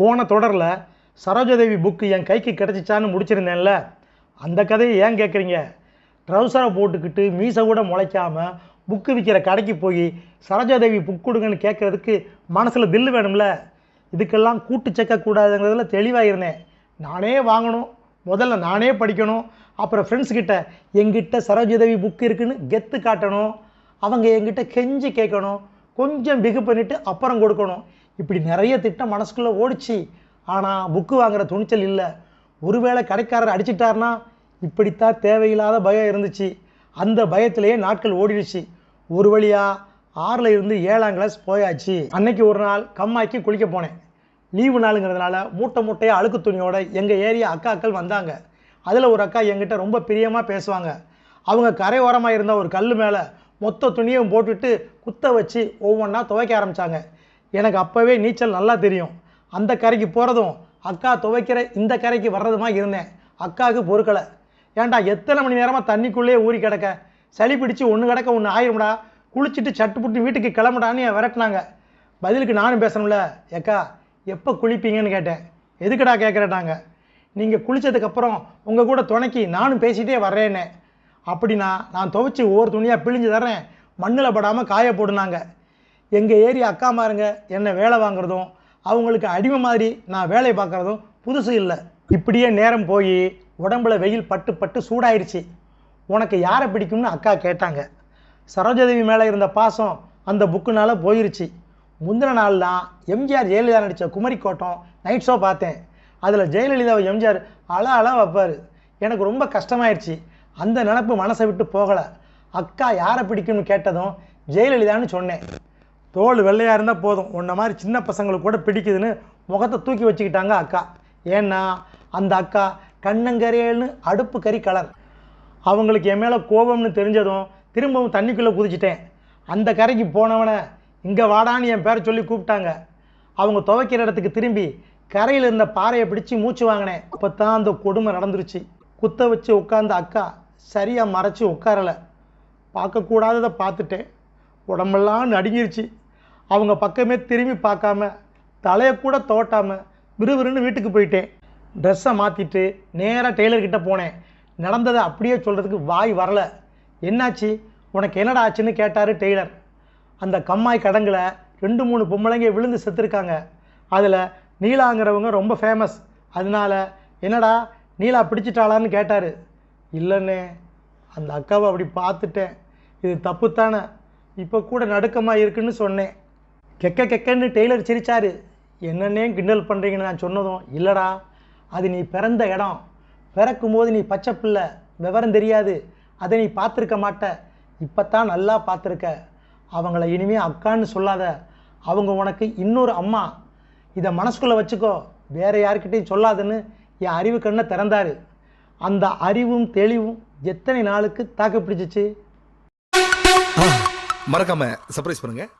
போன தொடரில் சரோஜாதேவி புக்கு என் கைக்கு கிடச்சிச்சான்னு முடிச்சிருந்தேன்ல. அந்த கதையை ஏன் கேட்குறீங்க ட்ரௌசரை போட்டுக்கிட்டு மீசை கூட முளைக்காமல் புக்கு விற்கிற கடைக்கு போய் சரோஜாதேவி புக் கொடுங்கன்னு கேட்குறதுக்கு மனசில் தில்லு வேணும்ல. இதுக்கெல்லாம் கூட்டு சேர்க்கக்கூடாதுங்கிறதுல தெளிவாக இருந்தேன் நானே வாங்கணும். முதல்ல நானே படிக்கணும். அப்புறம் ஃப்ரெண்ட்ஸ்கிட்ட எங்கிட்ட சரோஜாதேவி புக் இருக்குன்னு கெத்து காட்டணும். அவங்க எங்கிட்ட கெஞ்சி கேட்கணும் கொஞ்சம் பிகு பண்ணிவிட்டு அப்புறம் கொடுக்கணும். இப்படி நிறைய திட்டம் மனசுக்குள்ளே ஓடிச்சு. ஆனால் புக்கு வாங்குற துணிச்சல் இல்லை. ஒருவேளை கடைக்காரர் அடிச்சிட்டார்னா இப்படித்தான் தேவையில்லாத பயம் இருந்துச்சு. அந்த பயத்திலேயே நாட்கள் ஓடிடுச்சு. ஒரு வழியாக ஆறில் இருந்து ஏழாம் கிளாஸ் போயாச்சு. அன்னைக்கு ஒரு நாள் கம்மாக்கி குளிக்க போனேன். லீவு நாளுங்கிறதுனால மூட்டை மூட்டையாக அழுக்கு துணியோட எங்கள் ஏரியா அக்காக்கள் வந்தாங்க. அதில் ஒரு அக்கா என்கிட்ட ரொம்ப பிரியமாக பேசுவாங்க. அவங்க கரை ஓரமாக இருந்த ஒரு கல் மேலே மொத்த துணியும் போட்டுட்டு குத்த வச்சு ஒவ்வொன்றா துவைக்க ஆரம்பித்தாங்க எனக்கு அப்போவே நீச்சல் நல்லா தெரியும். அந்த கரைக்கு போகிறதும் அக்கா துவைக்கிற இந்த கரைக்கு வர்றதுமா இருந்தேன். அக்காவுக்கு பொறுக்கலை. ஏன்டா எத்தனை மணி நேரமாக தண்ணிக்குள்ளேயே ஊறி கிடக்க? சளி பிடிச்சு ஒன்று கிடக்க ஒன்று ஆயிரும்டா. குளிச்சுட்டு சட்டு புட்டு வீட்டுக்கு கிளம்புடான்னு என் விரட்டினாங்க. பதிலுக்கு நானும் பேசணும்ல? ஏக்கா எப்போ குளிப்பீங்கன்னு கேட்டேன். எதுக்குடா கேட்குறட்டாங்க நீங்கள் குளித்ததுக்கப்புறம் உங்கள் கூட துணைக்கி நானும் பேசிகிட்டே வர்றேன்னே. அப்படின்னா நான் துவைச்சி ஒவ்வொரு துணியாக பிழிஞ்சு தர்றேன். மண்ணில் படாமல் காய போடுனாங்க. எங்கள் ஏரியா அக்காமாருங்க என்னை வேலை வாங்குறதும் அவங்களுக்கு அடிமை மாதிரி நான் வேலை பார்க்குறதும் புதுசு இல்லை. இப்படியே நேரம் போய் உடம்புல வெயில் பட்டு பட்டு சூடாயிருச்சு. உனக்கு யாரை பிடிக்கும்னு அக்கா கேட்டாங்க. சரோஜாதேவி மேலே இருந்த பாசம் அந்த புக்குனால போயிருச்சு. முந்தின நாள் தான் எம்ஜிஆர் ஜெயலலிதா நடித்த குமரி கோட்டம் நைட் ஷோ பார்த்தேன். அதில் ஜெயலலிதாவை எம்ஜிஆர் அழ அழ வைப்பார். எனக்கு ரொம்ப கஷ்டமாயிருச்சு. அந்த நினப்பு மனசை விட்டு போகலை. அக்கா யாரை பிடிக்கும்னு கேட்டதும் ஜெயலலிதான்னு சொன்னேன். தோல் வெள்ளையாக இருந்தால் போதும். உன்ன மாதிரி சின்ன பசங்களுக்கு கூட பிடிக்குதுன்னு முகத்தை தூக்கி வச்சுக்கிட்டாங்க அக்கா. ஏன்னா அந்த அக்கா கண்ணங்கரையல்னு அடுப்பு கறி கலர். அவங்களுக்கு என் மேலே கோபம்னு தெரிஞ்சதும் திரும்பவும் தண்ணிக்குள்ளே குதிச்சிட்டேன். அந்த கரைக்கு போனவனை இங்கே வாடான்னு என் பேரை சொல்லி கூப்பிட்டாங்க. அவங்க துவைக்கிற இடத்துக்கு திரும்பி கரையில் இருந்த பாறையை பிடிச்சி மூச்சு வாங்கினேன். அப்போ தான் அந்த கொடுமை நடந்துருச்சு. குத்த வச்சு உட்காந்த அக்கா சரியாக மறைச்சி உட்காரலை. பார்க்கக்கூடாததை பார்த்துட்டேன். உடம்பெல்லாம் நடுங்கிருச்சு. அவங்க பக்கமே திரும்பி பார்க்காம தலையை கூட தோட்டாமல் விறுவிறுன்னு வீட்டுக்கு போயிட்டேன். ட்ரெஸ்ஸை மாற்றிட்டு நேராக டெய்லர்கிட்ட போனேன். நடந்ததை அப்படியே சொல்கிறதுக்கு வாய் வரலை. என்னாச்சு? உனக்கு என்னடா ஆச்சுன்னு கேட்டார் டெய்லர். அந்த கம்மாய் கடங்கில் ரெண்டு மூணு பொம்பளைங்க விழுந்து செத்துருக்காங்க. அதில் நீலாங்கிறவங்க ரொம்ப ஃபேமஸ் அதனால என்னடா நீலா பிடிச்சிட்டாளான்னு கேட்டார். இல்லைண்ணே அந்த அக்காவை அப்படி பார்த்துட்டேன். இது தப்பு தானே இப்போ கூட நடுக்கமாக இருக்குன்னு சொன்னேன். கெக்க கெக்கன்னு டெய்லர் சிரிச்சாரு. என்னன்னே கிண்டல் பண்ணுறீங்கன்னு நான் சொன்னதும் இல்லைடா. அது நீ பிறந்த இடம். பிறக்கும் போது நீ பச்சை பிள்ளை. விவரம் தெரியாது. அதை நீ பார்த்துருக்க மாட்ட. இப்போ தான் நல்லா பார்த்துருக்க. அவங்கள இனிமே அக்கான்னு சொல்லாத. அவங்க உனக்கு இன்னொரு அம்மா. இதை மனசுக்குள்ளே வச்சுக்கோ. வேற யாருக்கிட்டையும் சொல்லாதுன்னு என் அறிவு கண்ணை திறந்தார். அந்த அறிவும் தெளிவும் எத்தனை நாளுக்கு தாக்கு பிடிச்சிச்சு? மறக்காம சர்ப்ரைஸ் பண்ணுங்கள்